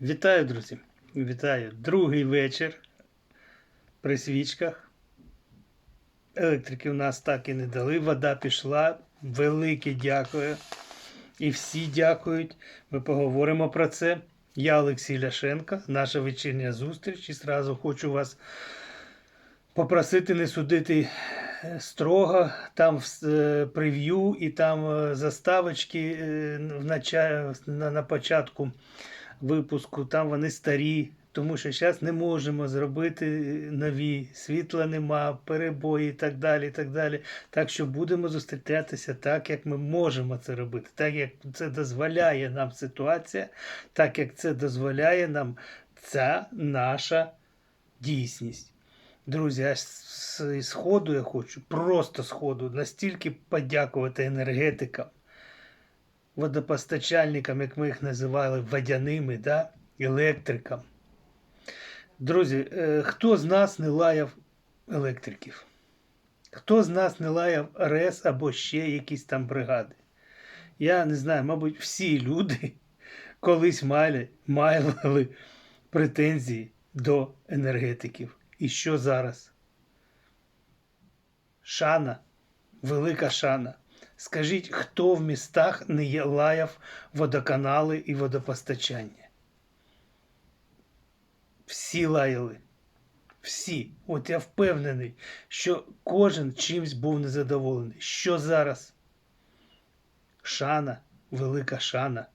Вітаю, друзі! Вітаю! Другий вечір при свічках. Електрики в нас так і не дали. Вода пішла. Велике дякую. І всі дякують. Ми поговоримо про це. Я Олексій Ляшенко, наша вечірня зустріч. І зразу хочу вас попросити не судити е, строго. Там е, прев'ю і там е, заставочки на початку випуску, там вони старі, тому що зараз не можемо зробити нові, світла нема, перебої і так далі. Так далі. Так що будемо зустрічатися так, як ми можемо це робити, так як це дозволяє нам ситуація, так як це дозволяє нам ця наша дійсність. Друзі, аж з сходу я хочу, просто сходу, настільки подякувати енергетикам водопостачальникам, як ми їх називали, водяними, да? електрикам. Друзі, е, хто з нас не лаяв електриків? Хто з нас не лаяв РЕС або ще якісь там бригади? Я не знаю, мабуть, всі люди колись мали, мали претензії до енергетиків. І що зараз? Шана, велика шана. Скажіть, хто в містах не є- лаяв водоканали і водопостачання? Всі лаяли. Всі. От я впевнений, що кожен чимсь був незадоволений. Що зараз? Шана, велика шана.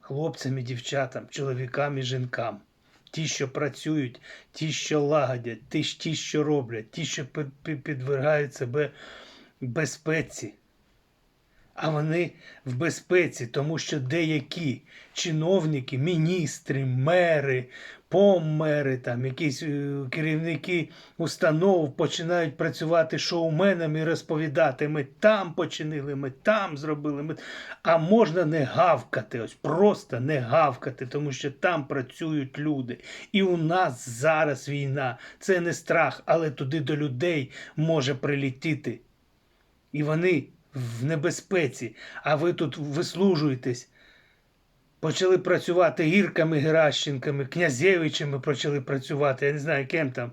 Хлопцям і дівчатам, чоловікам і жінкам. Ті, що працюють, ті, що лагодять, ті, що роблять, ті, що під- під- підвергають себе безпеці. А вони в безпеці, тому що деякі чиновники, міністри, мери, помери, там, якісь е, керівники установ починають працювати шоуменами і розповідати, ми там починили, ми там зробили. Ми... А можна не гавкати, ось просто не гавкати, тому що там працюють люди. І у нас зараз війна. Це не страх, але туди до людей може прилетіти. І вони в небезпеці, а ви тут вислужуєтесь. Почали працювати гірками Геращенками, князевичами почали працювати, я не знаю, ким там,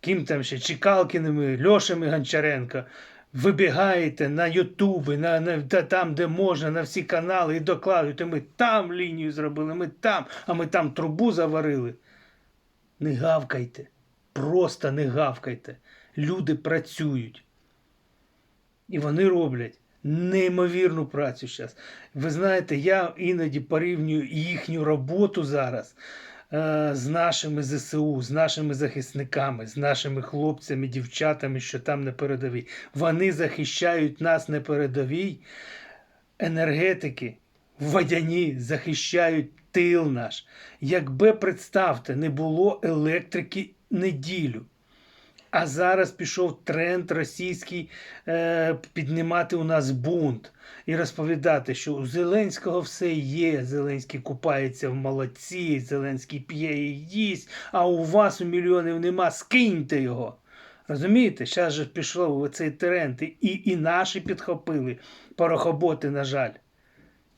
ким там ще, Чекалкіними, Льошами Гончаренко. Вибігаєте на Ютуби, на, на, та, там, де можна, на всі канали і докладуєте, ми там лінію зробили, ми там, а ми там трубу заварили. Не гавкайте, просто не гавкайте. Люди працюють. І вони роблять неймовірну працю зараз. Ви знаєте, я іноді порівнюю їхню роботу зараз е, з нашими ЗСУ, з нашими захисниками, з нашими хлопцями, дівчатами, що там на передовій. Вони захищають нас на передовій. Енергетики водяні захищають тил наш. Якби представте, не було електрики неділю. А зараз пішов тренд російський е, піднімати у нас бунт і розповідати, що у Зеленського все є. Зеленський купається в молодці, Зеленський п'є і їсть, а у вас у мільйонів нема, скиньте його. Розумієте? Зараз же пішов оцей тренд, і, і наші підхопили порохоботи, на жаль.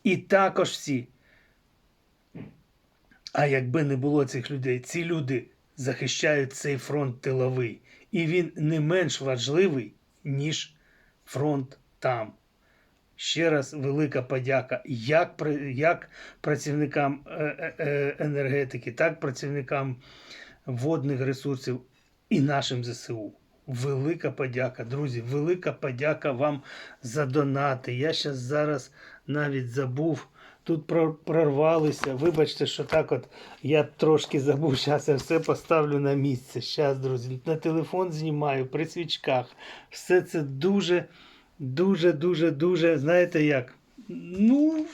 І також всі. А якби не було цих людей, ці люди захищають цей фронт тиловий. І він не менш важливий, ніж фронт там. Ще раз велика подяка як, як працівникам е, е, е, енергетики, так працівникам водних ресурсів і нашим ЗСУ. Велика подяка, друзі, велика подяка вам за донати. Я зараз навіть забув. Тут прорвалися. Вибачте, що так от я трошки забув. Зараз я все поставлю на місце. Зараз, друзі, на телефон знімаю при свічках. Все це дуже, дуже, дуже, дуже, знаєте як? Ну.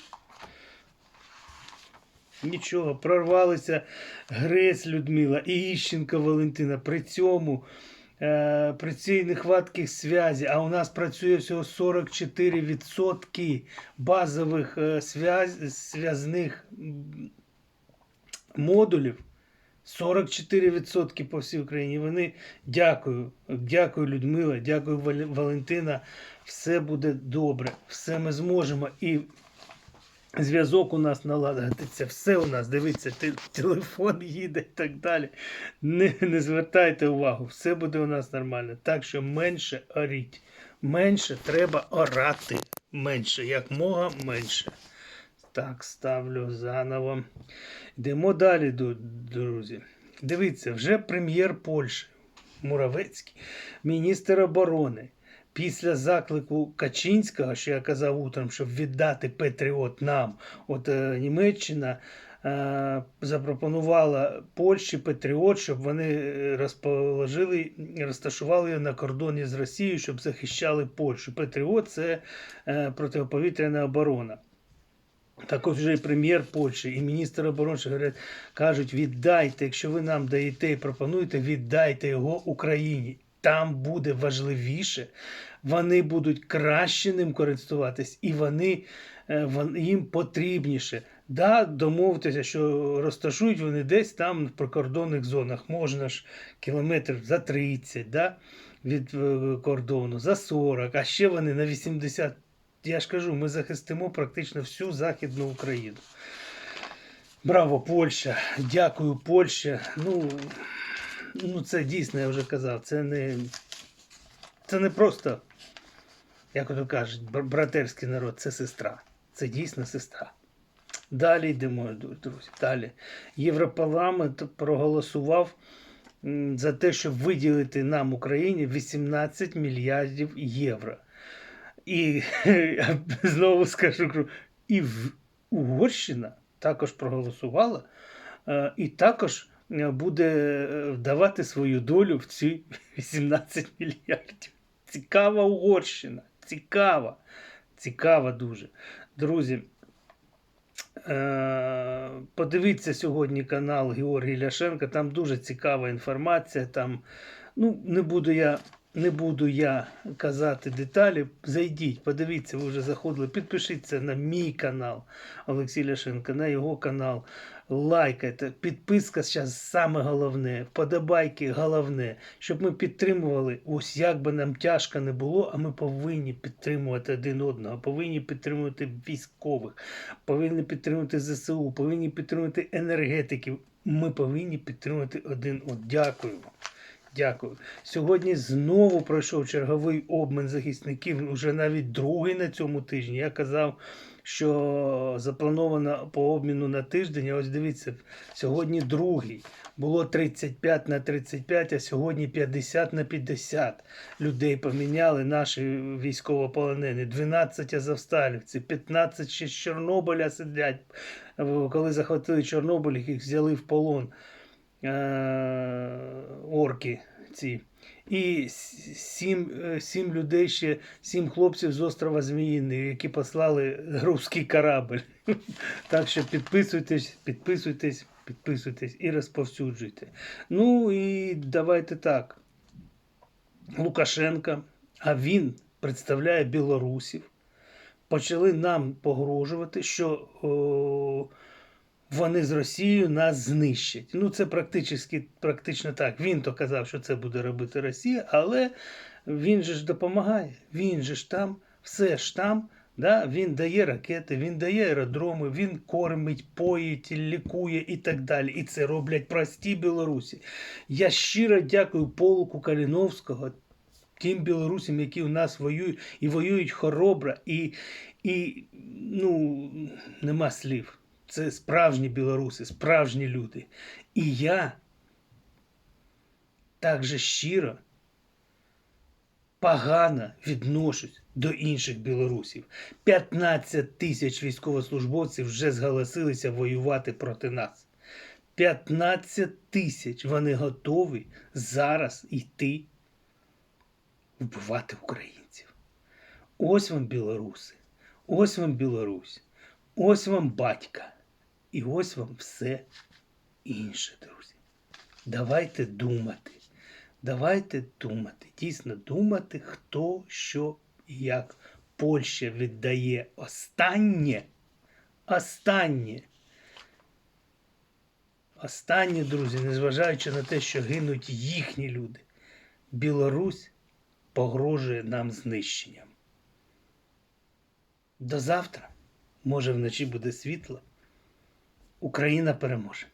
Нічого, прорвалися Грець Людмила і Іщенко Валентина. При цьому при цій нехватких зв'язі, а у нас працює всього 44% базових е, зв'яз, зв'язних модулів. 44% по всій Україні. Вони дякую, дякую, Людмила, дякую, Валентина. Все буде добре, все ми зможемо. І Зв'язок у нас наладиться, все у нас, дивіться, телефон їде і так далі. Не, не звертайте увагу, все буде у нас нормально. Так що менше оріть. Менше треба орати. Менше, як мога менше. Так, ставлю заново. Йдемо далі, друзі. Дивіться, вже прем'єр Польщі Муравецький, міністр оборони. Після заклику Качинського, що я казав утром, щоб віддати Петріот нам, от е, Німеччина е, запропонувала Польщі Петріот, щоб вони е, розположили, розташували його на кордоні з Росією, щоб захищали Польщу. Петріот це е, протиповітряна оборона. Так от вже і прем'єр Польщі і міністр оборони кажуть, віддайте, якщо ви нам даєте і пропонуєте, віддайте його Україні. Там буде важливіше, вони будуть краще ним користуватись, і вони, е, вон- їм потрібніше. Да, домовитися, що розташують вони десь там в прикордонних зонах. Можна ж кілометрів за 30 да, від е, кордону, за 40, а ще вони на 80 я ж кажу, ми захистимо практично всю Західну Україну. Браво, Польща! Дякую, Польща. Ну, ну це дійсно, я вже казав, це не, це не просто, як ото кажуть, братерський народ, це сестра. Це дійсно сестра. Далі йдемо, друзі. Далі. Європарламент проголосував за те, щоб виділити нам, Україні, 18 мільярдів євро. І знову скажу, і Угорщина також проголосувала, е, і також буде вдавати давати свою долю в ці 18 мільярдів. Цікава Угорщина. Цікава. Цікава дуже. Друзі. е, Подивіться сьогодні канал Георгій Ляшенка. там дуже цікава інформація. Там, ну, не буду я не буду я казати деталі. Зайдіть, подивіться, ви вже заходили. Підпишіться на мій канал Олексій Ляшенко, на його канал. Лайкайте. Підписка зараз саме головне. Вподобайки головне, щоб ми підтримували. Ось як би нам тяжко не було, а ми повинні підтримувати один одного, повинні підтримувати військових, повинні підтримувати ЗСУ, повинні підтримувати енергетиків. Ми повинні підтримувати один одного. Дякую. Дякую. Сьогодні знову пройшов черговий обмін захисників, уже навіть другий на цьому тижні. Я казав, що заплановано по обміну на тиждень. А ось дивіться, сьогодні другий. Було 35 на 35, а сьогодні 50 на 50 людей поміняли наші військовополонені. 12 азовсталівці, 15 ще з Чорнобиля сидять. Коли захватили Чорнобиль, їх взяли в полон е, орки ці. І сім, е, сім людей ще, сім хлопців з острова Зміїний, які послали русський корабль. Так що підписуйтесь, підписуйтесь, підписуйтесь і розповсюджуйте. Ну і давайте так. Лукашенка, а він представляє білорусів, почали нам погрожувати, що о, вони з Росією нас знищать. Ну, це практично, практично так. Він то казав, що це буде робити Росія, але він же ж допомагає. Він же ж там, все ж там. Да? Він дає ракети, він дає аеродроми, він кормить, поїть, лікує і так далі. І це роблять прості білорусі. Я щиро дякую полку Каліновського, тим білорусам, які у нас воюють, і воюють хоробро, і, і ну, нема слів. Це справжні білоруси, справжні люди. І я так же щиро, погано відношусь до інших білорусів. 15 тисяч військовослужбовців вже зголосилися воювати проти нас. 15 тисяч вони готові зараз йти вбивати українців. Ось вам білоруси, ось вам Білорусь, ось вам батька, і ось вам все інше, друзі. Давайте думати. Давайте думати, дійсно думати, хто, що і як. Польща віддає останнє, останнє. Останнє, друзі, незважаючи на те, що гинуть їхні люди. Білорусь погрожує нам знищенням. До завтра. може вночі буде світло. Україна переможе.